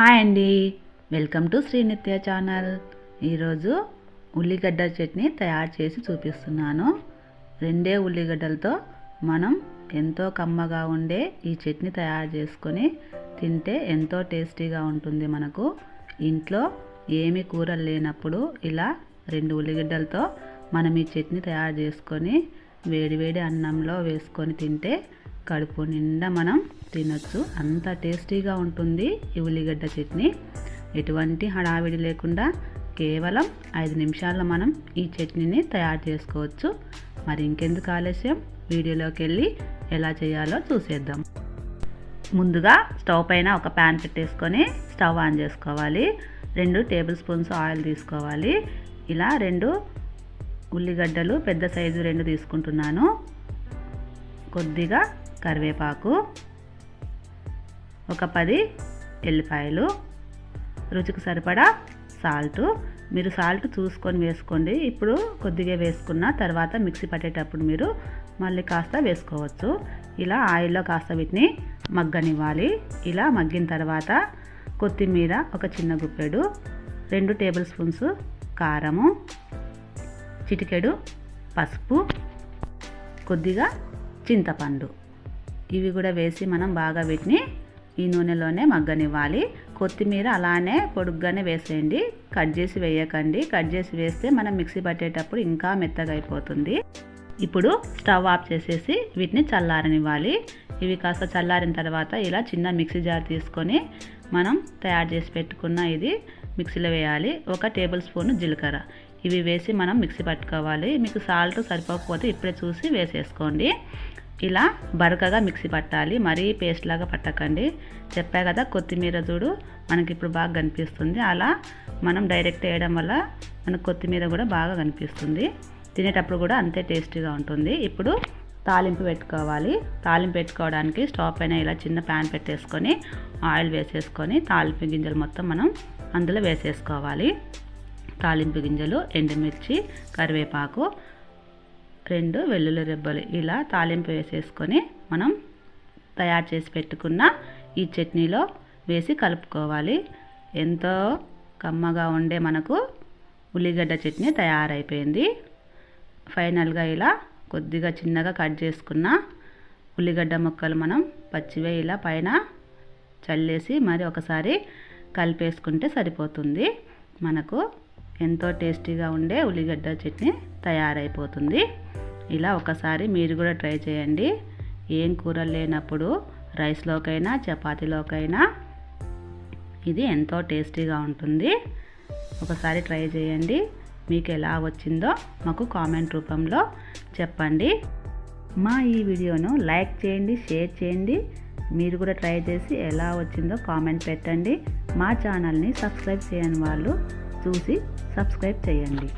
Hi అండి. Welcome to Srinithya channel. ఈరోజు ఉల్లిగడ్డ చట్నీ తయారు చేసి చూపిస్తున్నాను. రెండే ఉల్లిగడ్డలతో మనం ఎంతో కమ్మగా ఉండే ఈ చట్నీ తయారు చేసుకొని తింటే ఎంతో టేస్టీగా ఉంటుంది మనకు. ఇంట్లో ఏమి కూరలు లేనప్పుడు ఇలా రెండు ఉల్లిగడ్డలతో మనం ఈ చట్నీ తయారు చేసుకొని వేడివేడి అన్నంలో వేసుకొని తింటే కడుపు నిండా మనం తినొచ్చు. అంత టేస్టీగా ఉంటుంది ఈ ఉల్లిగడ్డ చట్నీ. ఎటువంటి హడావిడి లేకుండా కేవలం ఐదు నిమిషాల్లో మనం ఈ చట్నీని తయారు చేసుకోవచ్చు. మరి ఇంకెందుకు ఆలస్యం? వీడియోలోకి వెళ్ళి ఎలా చేయాలో చూసేద్దాం. ముందుగా స్టవ్ పైన ఒక ప్యాన్ పెట్టేసుకొని స్టవ్ ఆన్ చేసుకోవాలి. రెండు టేబుల్ స్పూన్స్ ఆయిల్ తీసుకోవాలి. ఇలా రెండు ఉల్లిగడ్డలు పెద్ద సైజు రెండు తీసుకుంటున్నాను. కొద్దిగా కరివేపాకు ఒక పది ఎల్లిపాయలు రుచికి సరిపడా సాల్ట్. మీరు సాల్ట్ చూసుకొని వేసుకోండి. ఇప్పుడు కొద్దిగా వేసుకున్న తర్వాత మిక్సీ పట్టేటప్పుడు మీరు మళ్ళీ కాస్త వేసుకోవచ్చు. ఇలా ఆయిల్లో కాస్త వీటిని మగ్గనివ్వాలి. ఇలా మగ్గిన తర్వాత కొత్తిమీర ఒక చిన్న గుప్పెడు రెండు టేబుల్ స్పూన్స్ కారము చిటికెడు పసుపు కొద్దిగా చింతపండు. ఇవి కూడా వేసి మనం బాగా వీటిని ఈ నూనెలోనే మగ్గనివ్వాలి. కొత్తిమీర అలానే పొడుగ్గానే వేసేయండి. కట్ చేసి వేయకండి. కట్ చేసి వేస్తే మనం మిక్సీ పట్టేటప్పుడు ఇంకా మెత్తగా అయిపోతుంది. ఇప్పుడు స్టవ్ ఆఫ్ చేసేసి వీటిని చల్లారనివ్వాలి. ఇవి కాస్త చల్లారిన తర్వాత ఇలా చిన్న మిక్సీ జార్ తీసుకొని మనం తయారు చేసి పెట్టుకున్న ఇది మిక్సీలో వేయాలి. ఒక టేబుల్ స్పూన్ జీలకర్ర. ఇవి వేసి మనం మిక్సీ పట్టుకోవాలి. మీకు సాల్ట్ సరిపోకపోతే ఇప్పుడే చూసి వేసేసుకోండి. ఇలా బరకగా మిక్సీ పట్టాలి. మరీ పేస్ట్ లాగా పట్టకండి. చెప్పా కదా కొత్తిమీర చూడు మనకి ఇప్పుడు బాగా కనిపిస్తుంది. అలా మనం డైరెక్ట్ వేయడం వల్ల మనకు కొత్తిమీర కూడా బాగా కనిపిస్తుంది. తినేటప్పుడు కూడా అంతే టేస్టీగా ఉంటుంది. ఇప్పుడు తాలింపు పెట్టుకోవాలి. తాలింపు పెట్టుకోవడానికి స్టవ్ పైన ఇలా చిన్న ప్యాన్ పెట్టేసుకొని ఆయిల్ వేసేసుకొని తాలింపు గింజలు మొత్తం మనం అందులో వేసేసుకోవాలి. తాలింపు గింజలు ఎండుమిర్చి కరివేపాకు రెండు వెల్లుల్లి రెబ్బలు ఇలా తాలింపు వేసేసుకొని మనం తయారు చేసి పెట్టుకున్న ఈ చట్నీలో వేసి కలుపుకోవాలి. ఎంతో కమ్మగా ఉండే మనకు ఉల్లిగడ్డ చట్నీ తయారైపోయింది. ఫైనల్గా ఇలా కొద్దిగా చిన్నగా కట్ చేసుకున్న ఉల్లిగడ్డ ముక్కలు మనం పచ్చివే ఇలా పైన చల్లేసి మరి ఒకసారి కలిపేసుకుంటే సరిపోతుంది. మనకు ఎంతో టేస్టీగా ఉండే ఉల్లిగడ్డ చట్నీ తయారైపోతుంది. ఇలా ఒకసారి మీరు కూడా ట్రై చేయండి. ఏం కూరలు లేనప్పుడు రైస్లోకైనా చపాతీలోకైనా ఇది ఎంతో టేస్టీగా ఉంటుంది. ఒకసారి ట్రై చేయండి. మీకు ఎలా వచ్చిందో మాకు కామెంట్ రూపంలో చెప్పండి. మా ఈ వీడియోను లైక్ చేయండి షేర్ చేయండి. మీరు కూడా ట్రై చేసి ఎలా వచ్చిందో కామెంట్ పెట్టండి. మా ఛానల్ని సబ్స్క్రైబ్ చేయని వాళ్ళు చూసి సబ్స్క్రైబ్ చేయండి.